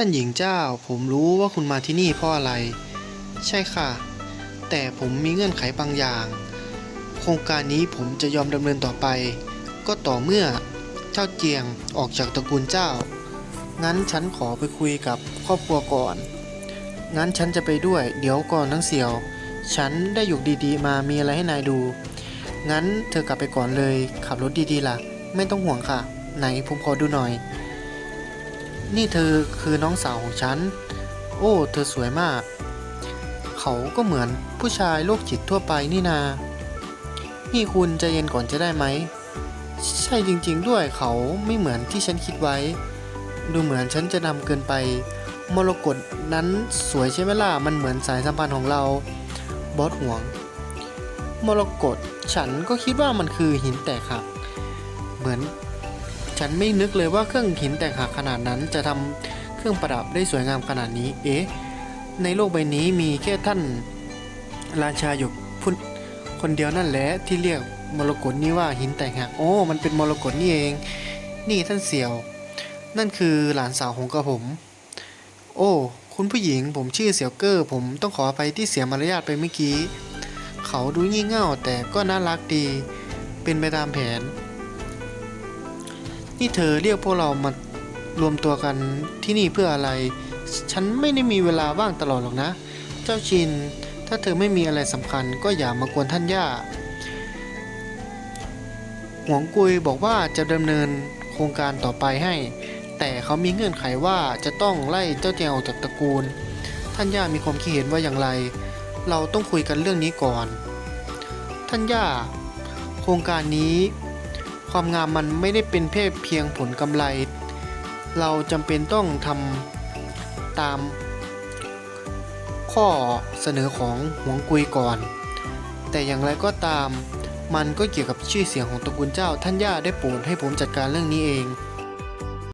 ท่านหญิงเจ้า ผมรู้ว่าคุณมาที่นี่เพราะอะไร ใช่ค่ะ แต่ผมมีเงื่อนไขบางอย่าง โครงการนี้ผมจะยอมดำเนินต่อไป ก็ต่อเมื่อเจ้าเจียงออกจากตระกูลเจ้า งั้นฉันขอไปคุยกับครอบครัวก่อน งั้นฉันจะไปด้วย เดี๋ยวก่อนทั้งเสี่ยว ฉันได้หยกดีๆ มามีอะไรให้นายดู งั้นเธอกลับไปก่อนเลย ขับรถดีๆล่ะ ไม่ต้องห่วงค่ะ ไหนผมขอดูหน่อย นี่เธอคือน้องสาวของฉัน โอ้ เธอสวยมาก เขาก็เหมือนผู้ชายโรคจิตทั่วไปนี่นา นี่คุณใจเย็นก่อนจะได้ไหม ใช่จริงๆด้วยเขาไม่เหมือนที่ฉันคิดไว้ ดูเหมือนฉันจะนำเกินไป มรกตนั้นสวยใช่ไหมล่ะ มันเหมือนสายสัมพันธ์ของเรา บอสห่วง มรกตฉันก็คิดว่ามันคือหินแตกหัก เหมือน ฉันไม่นึกเลยว่าเครื่องหินแตกหักขนาดนั้นจะทำเครื่องประดับได้สวยงามขนาดนี้ เอ๊ะ ในโลกใบนี้มีแค่ท่านราชาหยกพุทคนเดียวนั่นแหละที่เรียกมรกตนี้ว่าหินแตกหัก โอ้ มันเป็นมรกตนี่เอง นี่ท่านเสี่ยว นั่นคือหลานสาวของกระผม โอ้ คุณผู้หญิงผมชื่อเสี่ยวเกอร์ ผมต้องขออภัยที่เสียมารยาทไปเมื่อกี้ เขาดูงี่เง่าแต่ก็น่ารักดี เป็นไปตามแผน นี่เธอเรียกพวกเรามารวมตัวกันที่นี่เพื่ออะไร ฉันไม่ได้มีเวลาว่างตลอดหรอกนะ เจ้าชิน ถ้าเธอไม่มีอะไรสำคัญก็อย่ามากวนท่านย่าหวงกุยบอกว่าจะดำเนินโครงการต่อไปให้ แต่เขามีเงื่อนไขว่าจะต้องไล่เจ้าเจียงออกจากตระกูล ท่านย่ามีความคิดเห็นว่าอย่างไร เราต้องคุยกันเรื่องนี้ก่อน ท่านย่า โครงการนี้ ความงามมันไม่ได้เป็นเพศเพียงผลกำไร เราจำเป็นต้องทำตามข้อเสนอของหวงกุยก่อน แต่อย่างไรก็ตามมันก็เกี่ยวกับชื่อเสียงของตระกูลเจ้าท่านย่าได้โปรดให้ผมจัดการเรื่องนี้เอง